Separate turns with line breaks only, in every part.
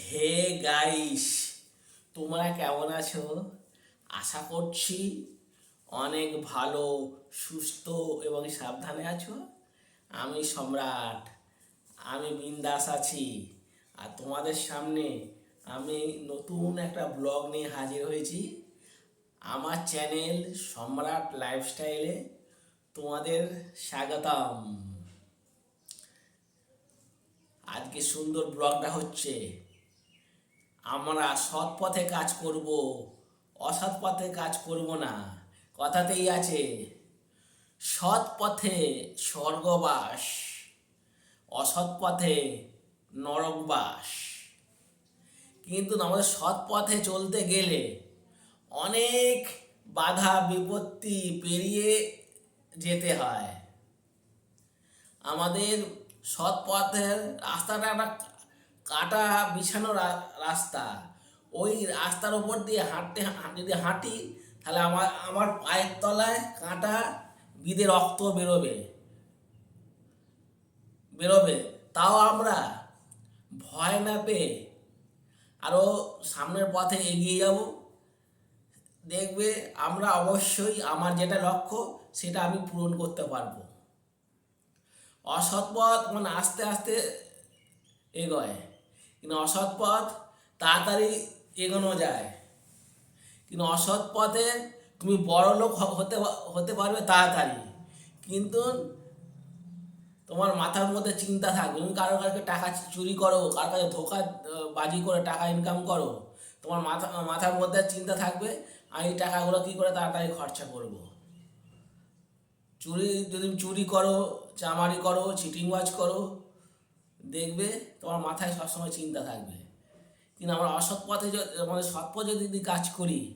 Hey guys, তোমরা কেমন আছো? আশা করছি অনেক ভালো, সুস্থ এবং সাবধানে আছো। আমি সম্রাট, আমি বিন্দাস আছি। আর তোমাদের সামনে আমি নতুন একটা ব্লগ নিয়ে হাজির হয়েছি। আমার চ্যানেল সম্রাট লাইফস্টাইলে তোমাদের স্বাগতম। আজকে সুন্দর ব্লগটা হচ্ছে আমরা সৎ পথে কাজ করব, অসৎ পথে কাজ করব না। কথাতেই আছে, সৎ পথে স্বর্গবাস, অসৎ পথে নরকবাস। কিন্তু আমাদের সৎ পথে চলতে গেলে অনেক বাধা বিপত্তি পেরিয়ে যেতে হয়। আমাদের সৎ পথের রাস্তাটা একটা কাটা বিছানো রাস্তা। ওই রাস্তার উপর দিয়ে হাঁটতে, যদি হাঁটি, তাহলে আমার আমার পায়ের তলায় কাঁটা বিদে রক্ত বেরোবে। বেরোবে। তাও আমরা ভয় না পেয়ে আরও সামনের পথে এগিয়ে যাব। দেখবে আমরা অবশ্যই আমার যেটা লক্ষ্য, সেটা আমি পূরণ করতে পারব। অসৎ পথ মানে আস্তে আস্তে এগোয়। কিন্তু অসৎ পথ তাড়াতাড়ি এগোনো যায়। কিন্তু অসৎ পথে তুমি বড় লোক হতে হতে পারবে তাড়াতাড়ি। কিন্তু তোমার মাথার মধ্যে চিন্তা থাকবে, তুমি কারও কাছে টাকা চুরি করো, কারও কাছে ধোকা বাজি করে টাকা ইনকাম করো, তোমার মাথা, মাথার মধ্যে চিন্তা থাকবে, আমি টাকাগুলো কী করে তাড়াতাড়ি খরচা করব? চুরি, যদি চুরি করো, চামারি করো চিটিংবাজ করো দেখবে তোমার মাথায় সবসময় চিন্তা থাকবে। কিন্তু আমরা অসৎ পথে মানে সৎ পথে যদি কাজ করি,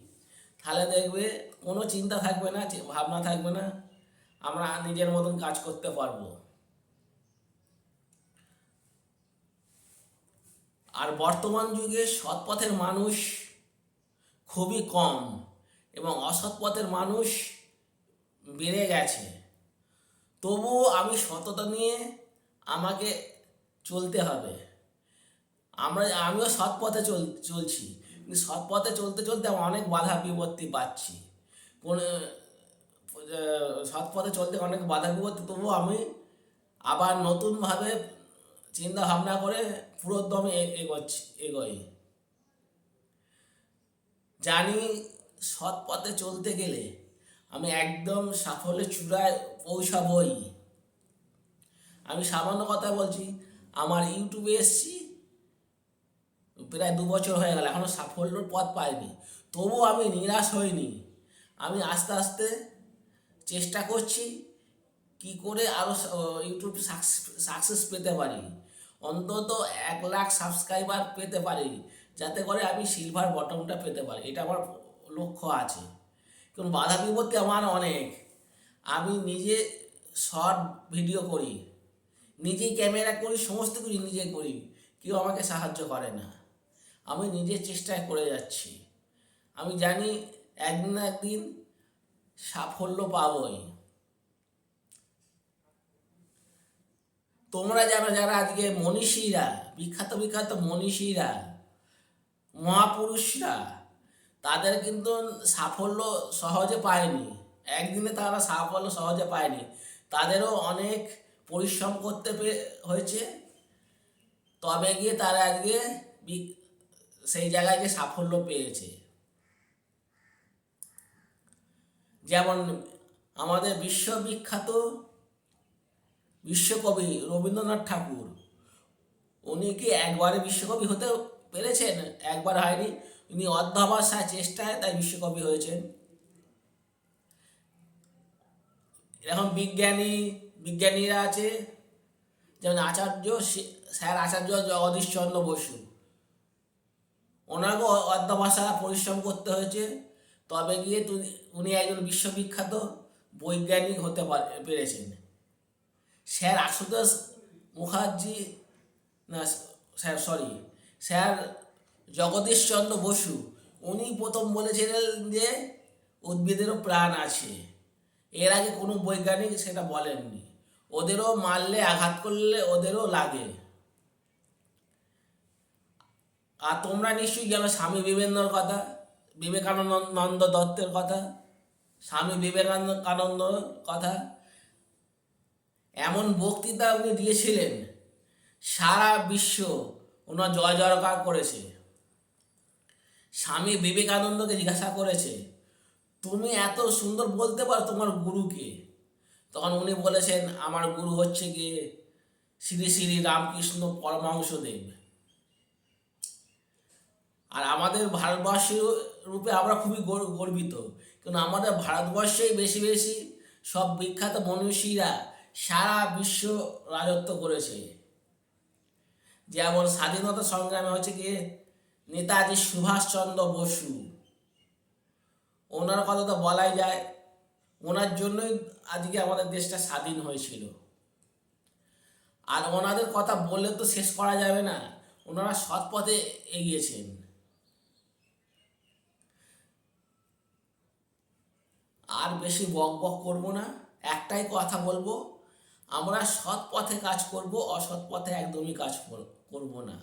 তাহলে দেখবে কোনো চিন্তা থাকবে না ভাবনা থাকবে না। আমরা নিজের মতন কাজ করতে পারব। আর বর্তমান যুগে সৎ পথের মানুষ খুবই কম এবং অসৎ পথের মানুষ বেড়ে গেছে। তবুও আমি সততা নিয়ে আমাকে চলতে হবে। আমরা, আমিও সৎ পথে চল, চলছি। কিন্তু সৎ পথে চলতে চলতে অনেক বাধা বিপত্তি পাচ্ছি। কোন সৎ পথে চলতে অনেক বাধা বিপত্তি, তবুও আমি আবার নতুনভাবে চিন্তা ভাবনা করে পুরো দমে এগোচ্ছি, এগোই। জানি সৎ পথে চলতে গেলে আমি একদম সাফল্যের চূড়ায় পৌঁছাবই। আমি সামান্য কথা বলছি আমার ইউটিউবে এসছি, প্রায় দু বছর হয়ে গেল এখনও সাফল্যর পথ পাইনি। তবুও আমি নিরাশ হইনি। আমি আস্তে আস্তে চেষ্টা করছি কি করে আরও ইউটিউব সাকসেস পেতে পারি। অন্তত এক লাখ সাবস্ক্রাইবার পেতে পারি, যাতে করে আমি সিলভার বটমটা পেতে পারি। এটা আমার লক্ষ্য আছে। কারণ বাধা বিপত্তি আমার অনেক। আমি নিজে শর্ট ভিডিও করি। নিজেই ক্যামেরা করি, সমস্ত কিছু নিজে করি। কেউ আমাকে সাহায্য করে না। আমি নিজের চেষ্টায় করে যাচ্ছি। আমি জানি একদিন না একদিন সাফল্য পাবই। তোমরা জানো যারা আজকে মনীষীরা, বিখ্যাত বিখ্যাত মনীষীরা, মহাপুরুষরা, তাদের কিন্তু সাফল্য সহজে পায়নি। একদিনে তারা সাফল্য সহজে পায়নি। তাদেরও অনেক পরিশ্রম করতে হয়েছে। তবে গিয়ে তারা আজকে সেই জায়গায় গিয়ে সাফল্য পেয়েছে। যেমন আমাদের বিশ্ববিখ্যাত বিশ্বকবি রবীন্দ্রনাথ ঠাকুর। উনি কি একবারে বিশ্বকবি হতে পেরেছেন? একবার হয়নি। উনি অধ্যবসায় চেষ্টায় তাই বিশ্বকবি হয়েছেন। এরকম বিজ্ঞানী বিজ্ঞানীরা আছে, যেমন আচার্য স্যার আচার্য জগদীশচন্দ্র বসু। ওনাকেও অধ্যবসায় পরিশ্রম করতে হয়েছে। তবে গিয়ে উনি একজন বিশ্ববিখ্যাত বৈজ্ঞানিক হতে পারে- পেরেছেন। স্যার আশুতোষ মুখার্জি, না, sir, sorry, sir Jagadishchandra Basu, উনি প্রথম বলেছিলেন যে উদ্ভিদেরও প্রাণ আছে। এর আগে কোনো বৈজ্ঞানিক সেটা বলেননি। ওদেরও মারলে, আঘাত করলে ওদেরও লাগে। আর তোমরা নিশ্চয়ই জানো স্বামী বিবেকানন্দর কথা, বিবেকানন্দ দত্তের কথা, স্বামী বিবেকানন্দর কথা। এমন বক্তৃতা উনি দিয়েছিলেন, সারা বিশ্ব ওনার জয় জয়কার করেছে। স্বামী বিবেকানন্দকে জিজ্ঞাসা করেছে, তুমি এত সুন্দর বলতে পারো তোমার গুরুকে? তখন উনি বলেছেন, আমার গুরু হচ্ছে গিয়ে শ্রী শ্রী রামকৃষ্ণ পরমহংসদেব আর আমাদের ভারতবর্ষের রূপে আমরা খুবই গর- গর্বিত। কিন্তু আমাদের ভারতবর্ষেই বেশি বেশি সব বিখ্যাত মনীষীরা সারা বিশ্ব রাজত্ব করেছে। যেমন স্বাধীনতা সংগ্রামে হচ্ছে গিয়ে নেতাজি সুভাষচন্দ্র বসু। ওনার কথা তো বলাই যায় ওনার জন্যই আজকে আমাদের দেশটা স্বাধীন হয়েছিল। আর ওনাদের কথা বললে তো শেষ করা যাবে না। ওনারা সৎ পথে এগিয়েছেন। আর বেশি বক বক করব না। একটাই কথা বলব, আমরা সৎ পথে কাজ করব, অসৎ পথে একদমই কাজ কর- করব না।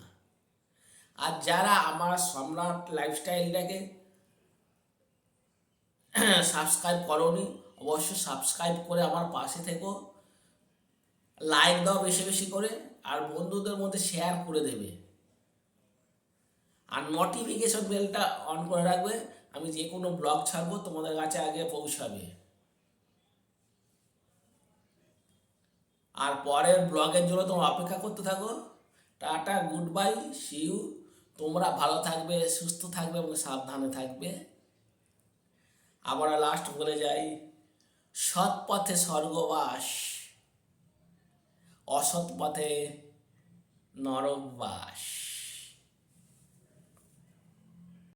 আর যারা আমার সম্রাট লাইফস্টাইলটাকে সাবস্ক্রাইব করনি অবশ্যই সাবস্ক্রাইব করে আমার পাশে থেকো। লাইক দাও বেশি বেশি করে আর বন্ধুদের মধ্যে শেয়ার করে দেবে। আর নোটিফিকেশন বেলটা অন করে রাখবে। আমি যে কোনো ব্লগ ছাড়বো, তোমাদের কাছে আগে পৌঁছাবে। আর পরের ব্লগের জন্য তোমরা অপেক্ষা করতে থাকো। টাটা গুড বাই সিউ তোমরা ভালো থাকবে, সুস্থ থাকবে এবং সাবধানে থাকবে। আবার লাস্ট বলে যাই। সৎ পথে স্বর্গবাস অসৎ পথে নরকবাস।